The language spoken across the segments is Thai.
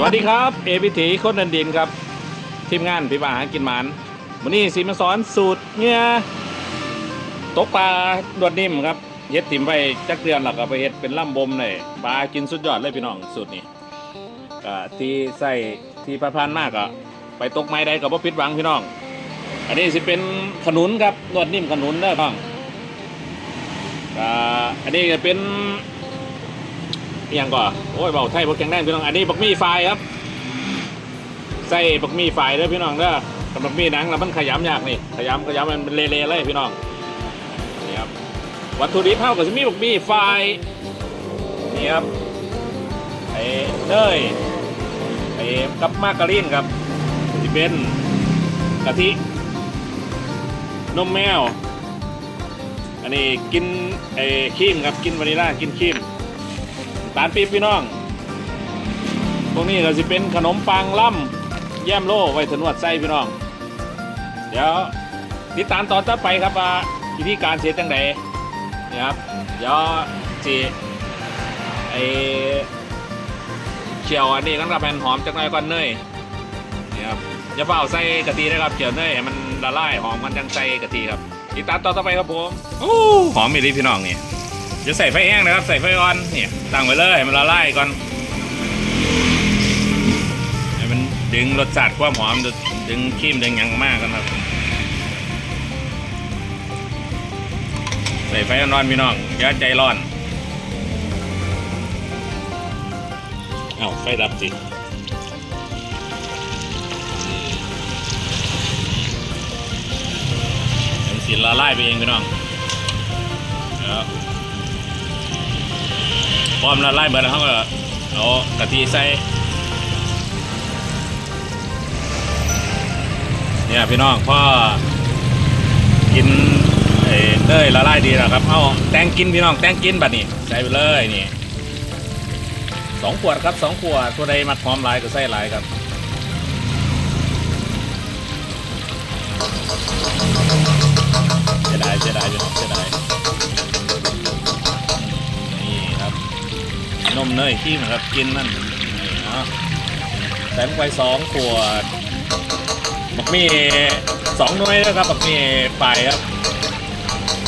สวัสดีครับเอพิถีคนนันดินครับ ทีมงานพี่บาหากินหมานวันนี้สิมาสอนสูตรเนี่ยตกปลาดวดนิ่มครับเฮ็ดถิ่มไปจักเดือนหลักก็ไปเฮ็ดเป็นล่ำบมเลยปลากินสุดยอดเลยพี่น้องสูตรนี้ที่ใส่ที่ประพานมากก็ไปตกไม้ได้กับว่าปิดหวังพี่น้อง อันนี้สิเป็นขนุนครับนวดนิ่มขนุนเด้อพี่น้องอันนี้จะเป็น อหย่างก่อนโอ้ยเบาไทยบกแข็งแรงพี่น้อง อันนี้บักมี่ไฟครับ ใส่บักมี่ไฟเด้อพี่น้องเด้อกับบักมี่หนังแล้วมันขยำยากนี่ ขยำขยำมันเป็นเละๆเลยพี่น้องนี่ครับ วัตถุดิบเท่ากับจะมีบักมี่ไฟนี่ครับไอ้เนยไอ้กับมาการีนครับที่เป็นกะทินมแมว อันนี้กินไอ้ครีมครับ กินวานิลลากินครีม ตาลปี๊บพี่น้องพวกนี้ก็จะเป็นขนมปังล่ำแย้มโล่ไว้ถนวดไส้พี่น้อง เดี๋ยวติดตามตอนต่อไปครับว่าวิธีการเสียจังไดนี่ครับเดี๋ยวจีไอเคี่ยวอันนี้กันกับแผ่นหอมจักหน่อยก่อนเนยนี่ครับอย่าเปล่าใส่กะทินะครับเคี่ยวเนยให้มันละลายหอมกันจังใส่กะทิครับติดตามตอนต่อไปครับผมโอ้หอมอีหลีพี่น้องนี่ จะใส่ไฟแห้งนะครับ ใส่ไฟอ่อนเนี่ยตั้งไว้เลยให้มันละลายก่อนให้มันดึงรสชาติความหอมดึงครีมดึงยังมากกันครับ ใส่ไฟร้อนๆพี่น้องอย่าใจร้อนเอาไฟดับสิมันสิละลายไปเองพี่น้องแล้ว พร้อมละลายเบิดแล้วเขาก็เอากะทิใส่เนี่ยพี่น้องพ่อกินเอ้ยละลายดีแล้วครับเอาแตงกินพี่น้องแตงกินแบัดนี้ใส่ไปเลยนี่สองขวดครับสองขวดตัวใดมักหอมลายก็ใส่ลายครับเสียดายเสียดายพี่น้องเสียด นมเนยขี้มันครับกินนั่นเนาะใส่ลงไปสองขวดบักมีสองหน่วยนะครับบักมีฝ่ายครับ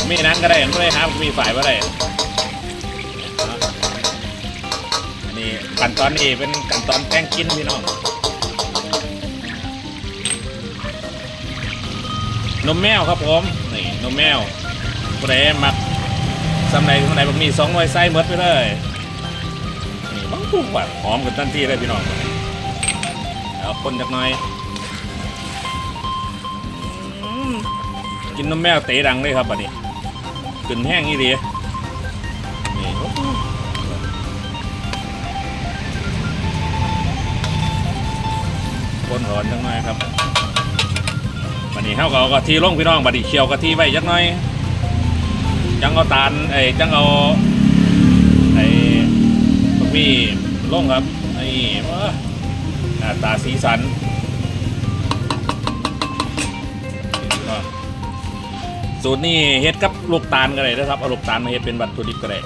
มีนั้นก็ได้ไม่ได้ครับมีฝ่ายว่าได้อันนี้ขั้นตอนนี้เป็นขั้นตอนแป้งกินพี่น้องนมแมวครับผมนี่นมแมวผู้ใดมักสำไรสำไรบักมีสองหน่วยไส้เมดไปเลย ปุ๊บแบบหอมกันทันทีเลยพี่น้องเอาคนจักหน่อยกินนมแมวเตะดังเลยครับบัดนี้กึ่นแห้งนี่ดีนี่คนหอนจังหน่อยครับบัดนี้เฮาก็เอากะทิลงพี่น้องบัดนี้เคี่ยวกะทิไว้จักหน่อยจังเอาตาลไอ้จังเอา มี่ลงครับนี่ว้าหน้าตาสีสันสูตรนี้เฮ็ดกับลูกตาลก็ได้นะครับเอาลูกตาลมาเฮ็ดเป็นวัตถุดิบก็ได้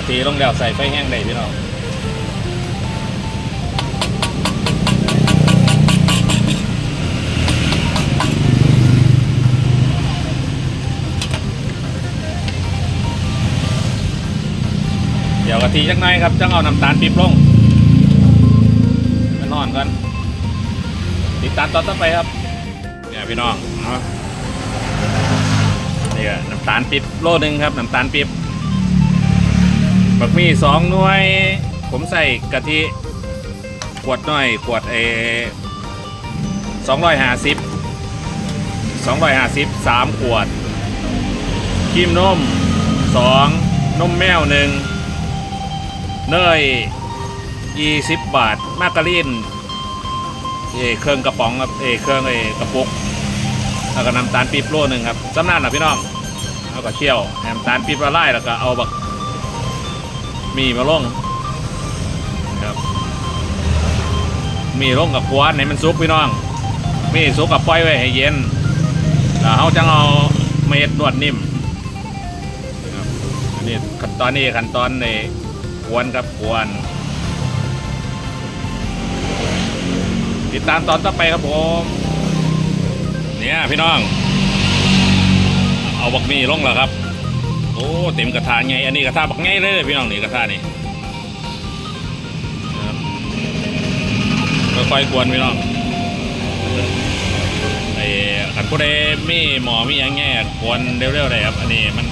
ะทิลงแล้วใส่ไฟแห้งได้พี่น้องเดี๋ยวกะทิจักหน่อยครับจังเอาน้ำตาลปี๊บลงมานอนกันติดตามตอนต่อไปครับเนี่ยพี่น้องเนาะนี่ก็น้ำตาลปี๊บโลหนึ่งครับน้ำตาลปี๊บ บักมี่สองหน่วย ผมใส่กะทิขวดหน่อยขวดเอสองร้อยห้าสิบสองร้อยห้าสิบสามขวดครีมนมสองนมแมวหนึ่งเนย20บบาท มาการีนเอเครื่องกระป๋องครับเอเครื่องเอกระปุกแล้วก็น้ำตาลปี๊บโลหนึ่งครับสำนักหน่ะพี่น้องเอาก็เคี่ยวแหมตาลปี๊บละลายแล้วก็เอาบัก มีมาลงครับมีลงกับกวนให้มันสุกพี่น้อง มีสุกกับปล่อยไว้ให้เย็นแล้วเขาจังเอาเม็ดนวดนิ่มนะครับอันนี่ขั้นตอนนี้ขั้นตอนในกวนกับกวน ติดตามตอนต่อไปครับผม เนี่ยพี่น้อง เอาบักหมี่ลงแล้วครับ อ้เต็มกระทะไงอันนี้กระทะบักไงเลยพี่น้องนี่กระทะนี่ค่อยๆกวนพี่น้องไอ้ขันผู้ใดมีหมอมีหยังไงกวนเร็วๆเลยครับอันนี้มัน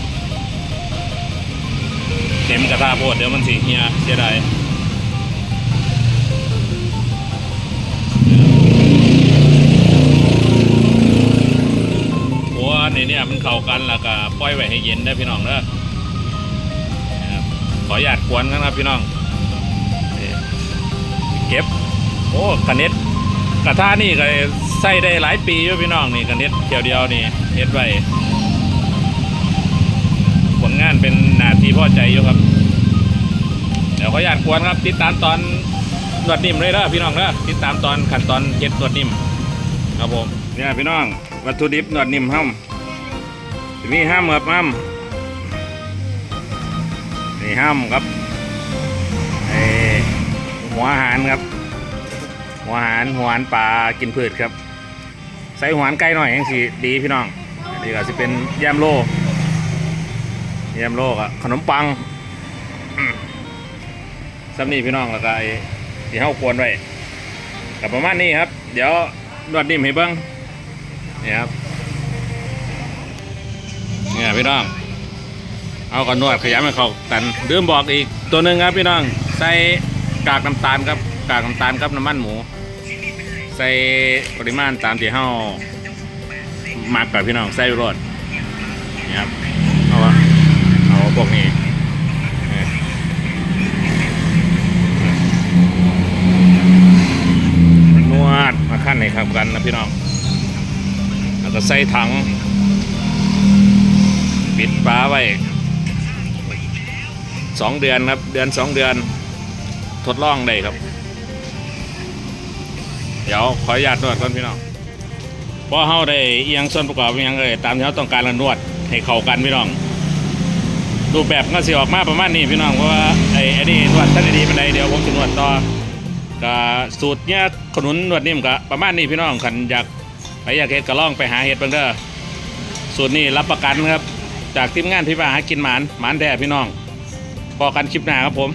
เต็มกระทะโพดเดี๋ยวมันสิเฮียเสียดาย นเนี่ยมันเข้ากันแล้วก็ปล่อยไว้ให้เย็นได้พี่น้องเด้อขออนุญาตกวนกันครับพี่น้องเก็บโอ้กระเน็ดกระทะนี่ก็ใส่ได้หลายปีอยู่พี่น้องนี่กระเน็ดเดียวเดียวนี่เฮ็ดไว้ผลงานเป็นหนาทีพ่อใจอยู่ครับ เดี๋ยวขออนุญาตกวนครับ ติดตามตอนนวดนิ่มเลยเด้อพี่น้องเด้อติดตามตอนขั้นตอนเฮ็ดนวดนิ่มครับผมเนี่ยพี่น้องวัตถุดิบนวดนิ่มห้ำจะมีห้ำครับห้ำนี่ห้ำครับเอ่อหัวอาหารครับ หัวอาหารหัวอาหารปลากินพืชครับ ใส่หัวอาหารไก่หน่อยยังสิดีพี่น้องอันนี้ก็จะเป็นแยมโลแยมโลกับขนมปังอืมสำนีพี่น้องแล้วก็ไอที่เฮาควรไว้กับประมาณนี้ครับ เดี๋ยวนวดนิ่มให้เบิ้งนี่ครับ เนี่ยพี่น้อง เอาก่อนนวดขยำให้เขากันลืมบอกอีกตัวหนึ่งครับพี่น้อง ใส่กากน้ำตาลครับกากน้ำตาลกับน้ำมันหมู ใส่ปริมาณตามที่เฮามักกับพี่น้องใส่รสนี่ครับเอาเอาพวกนี้นี่นวดมาขั้นให้ครับกันนะพี่น้องแล้วก็ใส่ถัง ปิดฝาไว้สองเดือนครับ เดือนสองเดือน ทดลองได้ครับ เดี๋ยวขออนุญาตนวดก่อนพี่น้องเพราะเฮาได้เอียงส่วนประกอบอิหยังเลยตามที่เราต้องการแล้วนวดให้เข้ากันพี่น้องรูปแบบก็สิออกมาประมาณนี้พี่น้องเพราะว่าไอ้ไอ้นี่นวดท่านดีๆมันใดเดี๋ยวผมจะนวดต่อก็สูตรเนี้ยขนุนนวดนิ่มก็ประมาณนี้พี่น้องขันอยากไปอยากเฮ็ดก็ล่องไปหาเฮ็ดเบิ่งเด้อสูตรนี้รับประกันครับ จากทีมงานพี่ป้าหากินหมานหมานแท้พี่น้องพอกันคลิปหน้าครับผม